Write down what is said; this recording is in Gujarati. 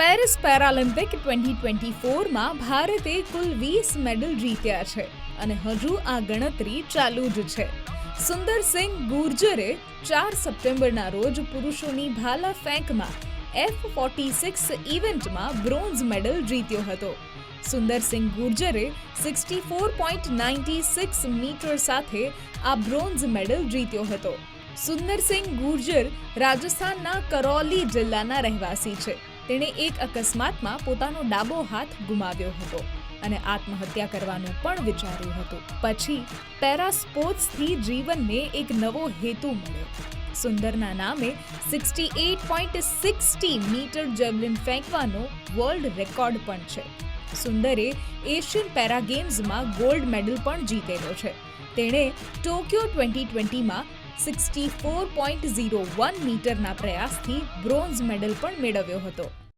પેરિસ પેરાલિમ્પિક ટ્વેન્ટી ટ્વેન્ટી ફોરમાં ભારતે કુલ વીસ મેડલ જીત્યા છે અને હજુ આ ગણતરી ચાલુ જ છે. સુંદરસિંહ ગુર્જરે ચાર સપ્ટેમ્બરના રોજ પુરુષોની ભાલા ફેંકમાં એફ ફોર્ટી સિક્સ ઇવેન્ટમાં બ્રોન્ઝ મેડલ જીત્યો હતો. Sundarsinh ગુર્જરે sixty four point ninety six metre સાથે આ બ્રોન્ઝ મેડલ જીત્યો હતો. સુંદરસિંહ ગુર્જર રાજસ્થાનના કરૌલી જિલ્લાના રહેવાસી છે. તેણે એક અકસ્માતમાં પોતાનો ડાબો હાથ ગુમાવ્યો હતો અને આત્મહત્યા કરવાનું પણ વિચાર્યું હતું. પછી પેરા સ્પોર્ટ્સથી જીવનને એક નવો હેતુ મળ્યો. સુંદરના નામે sixty eight point sixty metre javelin ફેંકવાનો world record પણ છે. સુંદરે એશિયન પેરા ગેમ્સમાં ગોલ્ડ મેડલ પણ જીતેલો છે. તેણે Tokyo twenty ટ્વેન્ટીમાં sixty four point zero one મીટરના પ્રયાસથી બ્રોન્ઝ મેડલ પણ મેળવ્યો હતો.